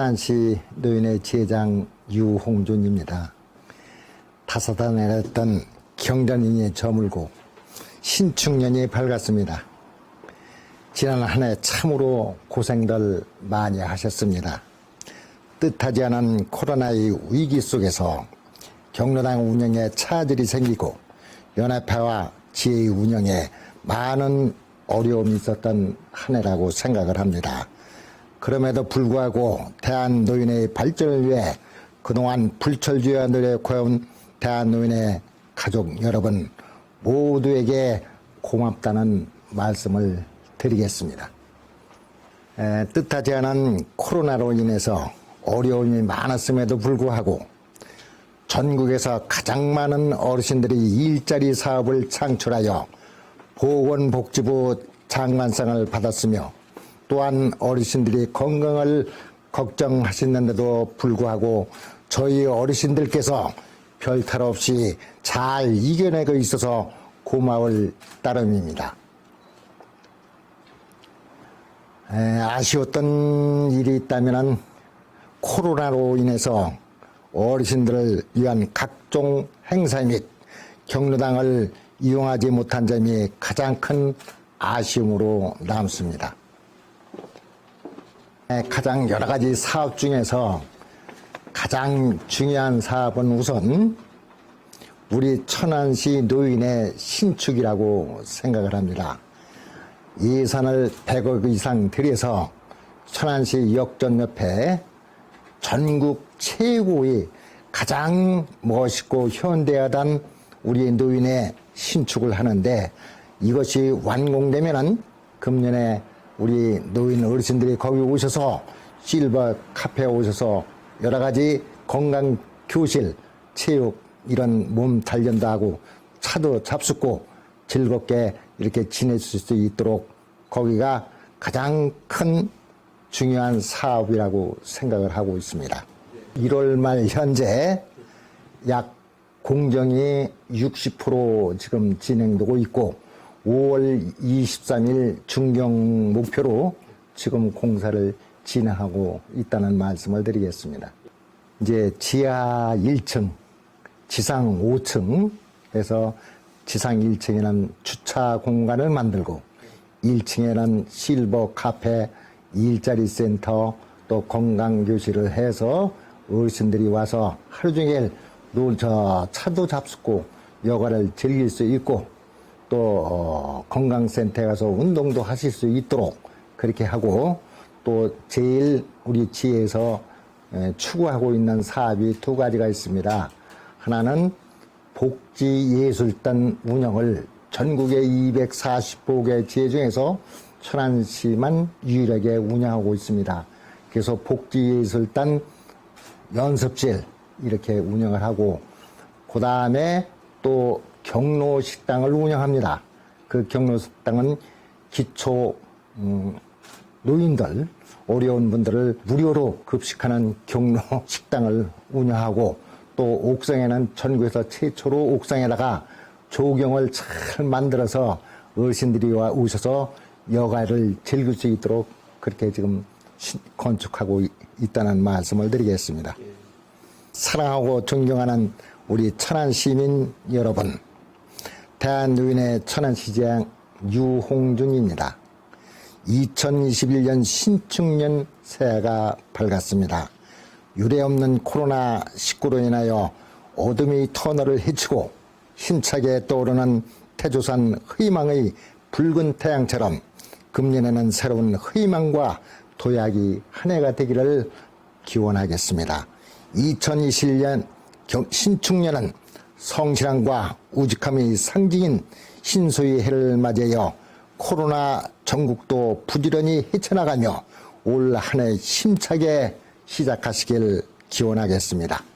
천안시 노인의 제장 유홍준입니다. 타사다 내렸던 경전인이 저물고 신축년이 밝았습니다. 지난 한 해 참으로 고생들 많이 하셨습니다. 뜻하지 않은 코로나의 위기 속에서 경로당 운영에 차질이 생기고 연합회와 지혜의 운영에 많은 어려움이 있었던 한 해라고 생각을 합니다. 그럼에도 불구하고 대한 노인의 발전을 위해 그동안 불철주야 노력해온 대한 노인의 가족 여러분 모두에게 고맙다는 말씀을 드리겠습니다. 에, 뜻하지 않은 코로나로 인해서 어려움이 많았음에도 불구하고 전국에서 가장 많은 어르신들이 일자리 사업을 창출하여 보건복지부 장관상을 받았으며 또한 어르신들이 건강을 걱정하시는데도 불구하고 저희 어르신들께서 별 탈 없이 잘 이겨내고 있어서 고마울 따름입니다. 에, 아쉬웠던 일이 있다면 코로나로 인해서 어르신들을 위한 각종 행사 및 경로당을 이용하지 못한 점이 가장 큰 아쉬움으로 남습니다. 에, 가장 여러 가지 사업 중에서 가장 중요한 사업은 우선 우리 천안시 노인의 신축이라고 생각을 합니다. 예산을 100억 이상 들여서 천안시 역전 옆에 전국 최고의 가장 멋있고 현대하단 우리 노인의 신축을 하는데 이것이 완공되면은 금년에 우리 노인 어르신들이 거기 오셔서 실버 카페에 오셔서 여러 가지 건강 교실, 체육 이런 몸 단련도 하고 차도 잡숫고 즐겁게 이렇게 지내실 수 있도록 거기가 가장 큰 중요한 사업이라고 생각을 하고 있습니다. 1월 말 현재 약 공정이 60% 지금 진행되고 있고 5월 23일 중경 목표로 지금 공사를 진행하고 있다는 말씀을 드리겠습니다. 이제 지하 1층, 지상 5층에서 지상 1층에는 주차 공간을 만들고 1층에는 실버 카페, 일자리 센터, 또 건강 교실을 해서 어르신들이 와서 하루 종일 놀저 차도 잡수고 여가를 즐길 수 있고 또 어, 건강센터에 가서 운동도 하실 수 있도록 그렇게 하고 또 제일 우리 지에서 에, 추구하고 있는 사업이 두 가지가 있습니다. 하나는 복지예술단 운영을 전국의 245개 지회 중에서 천안시만 유일하게 운영하고 있습니다. 그래서 복지예술단 연습실 이렇게 운영을 하고 그 다음에 또 경로 식당을 운영합니다. 그 경로 식당은 기초 음, 노인들 어려운 분들을 무료로 급식하는 경로 식당을 운영하고 또 옥상에는 전국에서 최초로 옥상에다가 조경을 잘 만들어서 어르신들이 와 오셔서 여가를 즐길 수 있도록 그렇게 지금 건축하고 있다는 말씀을 드리겠습니다. 사랑하고 존경하는 우리 천안 시민 여러분, 대한노인의 천안시장 유홍준입니다. 2021년 신축년 새해가 밝았습니다. 유례없는 코로나19로 인하여 어둠이 터널을 헤치고 힘차게 떠오르는 태조산 희망의 붉은 태양처럼 금년에는 새로운 희망과 도약이 한 해가 되기를 기원하겠습니다. 2021년 신축년은 성실함과 우직함의 상징인 신소의 해를 맞이하여 코로나 전국도 부지런히 헤쳐나가며 올 한해 힘차게 시작하시길 기원하겠습니다.